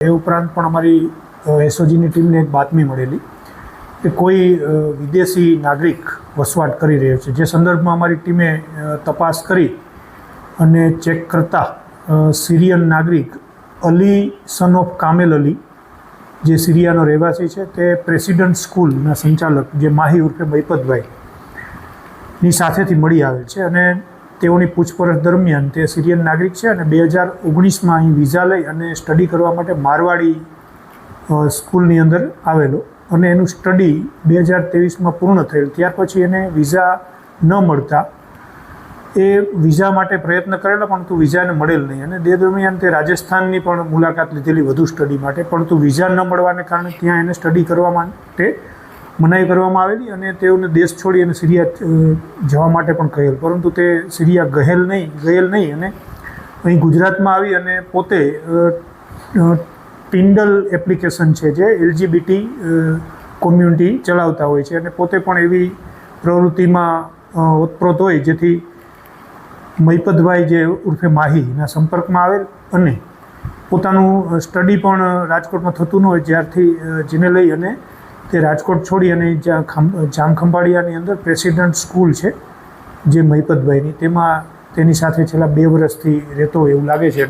એ ઉપરાંત પણ અમારી એસઓજીની ટીમને એક બાતમી મળેલી કે કોઈ વિદેશી નાગરિક વસવાટ કરી રહ્યો છે. જે સંદર્ભમાં અમારી ટીમે તપાસ કરી અને ચેક કરતા સિરિયન નાગરિક Ali son of Kamel Ali, જે સિરિયાનો રહેવાસી છે, તે પ્રેસિડન્ટ સ્કૂલના સંચાલક જે માહી ઉર્ફે મૈપતભાઈ ની સાથેથી મળી આવેલ છે અને તેઓની પૂછપરછ દરમિયાન તે સિરિયન નાગરિક છે અને બે હજાર ઓગણીસમાં અહીં વિઝા લઈ અને સ્ટડી કરવા માટે મારવાડી સ્કૂલની અંદર આવેલો અને એનું સ્ટડી બે હજાર ત્રેવીસમાં પૂર્ણ થયેલ. ત્યાર પછી એને વિઝા ન મળતા. એ વિઝા માટે પ્રયત્ન કરેલા, પરંતુ વિઝાને મળેલ નહીં અને તે દરમિયાન તે રાજસ્થાનની પણ મુલાકાત લીધેલી વધુ સ્ટડી માટે. પરંતુ વિઝા ન મળવાને કારણે ત્યાં એને સ્ટડી કરવા માટે મનાઈ કરવામાં આવેલી અને તેઓને દેશ છોડી અને સિરિયા જવા માટે પણ કહેલ. પરંતુ તે સિરિયા ગહેલ નહીં, ગયેલ નહીં અને અહીં ગુજરાતમાં આવી અને પોતે ટિન્ડલ એપ્લિકેશન છે જે એલજીબીટી કોમ્યુનિટી ચલાવતા હોય છે અને પોતે પણ એવી પ્રવૃત્તિમાં ઓતપ્રોત હોય જેથી મૈપતભાઈ જે ઉર્ફે માહીના સંપર્કમાં આવેલ અને પોતાનું સ્ટડી પણ રાજકોટમાં થતું ન હોય જ્યારથી જેને લઈ અને તે રાજકોટ છોડી અને જ્યાં ખંભ જામખંભાળિયાની અંદર પ્રેસિડન્ટ સ્કૂલ છે, જે મહિપતભાઈની. તેમાં તેની સાથે છેલ્લા બે વર્ષથી રહેતો હોય એવું લાગે છે.